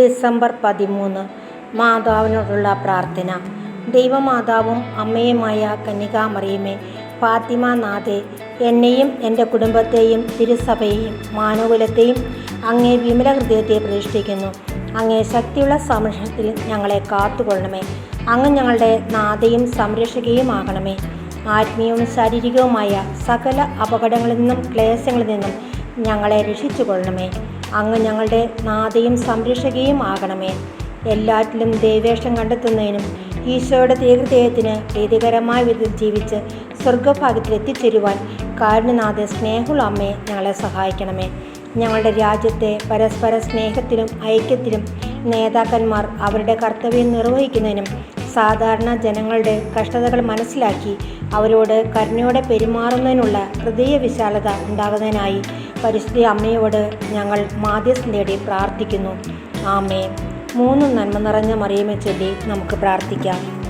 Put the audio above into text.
December പതിമൂന്ന്. മാതാവിനോടുള്ള പ്രാർത്ഥന. ദൈവമാതാവും അമ്മയുമായ കന്യകാമറിയുമേ ഫാത്തിമ നാഥേ എന്നെയും എന്റെ കുടുംബത്തെയും തിരുസഭയെയും മാനകുലത്തെയും അങ്ങേ വിമല ഹൃദയത്തെ പ്രതിഷ്ഠിക്കുന്നു. അങ്ങേ ശക്തിയുള്ള സംരക്ഷണത്തിൽ ഞങ്ങളെ കാത്തുകൊള്ളണമേ. അങ്ങ് ഞങ്ങളുടെ നാഥയും സംരക്ഷകയും ആകണമേ ആത്മീയവും ശാരീരികവുമായ സകല അപകടങ്ങളിൽ നിന്നും ക്ലേശങ്ങളിൽ നിന്നും ഞങ്ങളെ രക്ഷിച്ചുകൊള്ളണമേ. അങ്ങ് ഞങ്ങളുടെ നാഥയും സംരക്ഷകയും ആകണമേ. എല്ലാറ്റിലും ദൈവേഷം കണ്ടെത്തുന്നതിനും ഈശോയുടെ തീഹൃദയത്തിന് പ്രീതികരമായ വിധത്തിൽ ജീവിച്ച് സ്വർഗഭാഗ്യത്തിൽ എത്തിച്ചേരുവാൻ കാരുണ്യനാഥ സ്നേഹമുള്ള അമ്മയെ ഞങ്ങളെ സഹായിക്കണമേ. ഞങ്ങളുടെ രാജ്യത്തെ പരസ്പര സ്നേഹത്തിലും ഐക്യത്തിലും നേതാക്കന്മാർ അവരുടെ കർത്തവ്യം നിർവഹിക്കുന്നതിനും സാധാരണ ജനങ്ങളുടെ കഷ്ടതകൾ മനസ്സിലാക്കി അവരോട് കരുണയോടെ പെരുമാറുന്നതിനുള്ള ഹൃദയ വിശാലത ഉണ്ടാകുന്നതിനായി പരിശുദ്ധ അമ്മയോട് ഞങ്ങൾ മാധ്യസ്ഥം തേടി പ്രാർത്ഥിക്കുന്നു. ആമേ മൂന്ന് നന്മ നിറഞ്ഞ മറിയമെ ചൊല്ലി നമുക്ക് പ്രാർത്ഥിക്കാം.